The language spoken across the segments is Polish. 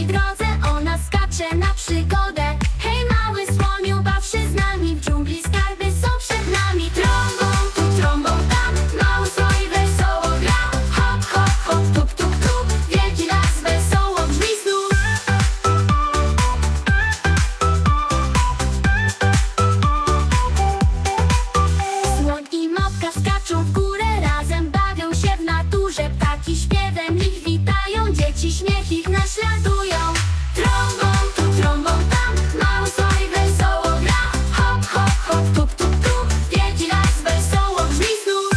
swej drodze Śmiech ich naśladują Trąbą tu, trąbą tam. Mały słoń wesoło gra. Hop, hop, hop, tup, tup, tup. Wielki las wesoło brzmi znów.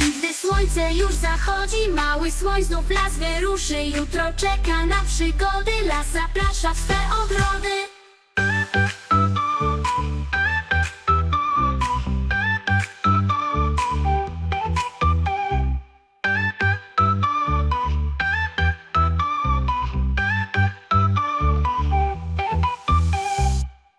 I gdy słońce już zachodzi, mały słoń znów las wyruszy. Jutro czeka na przygody, las zaprasza w swe ogrody.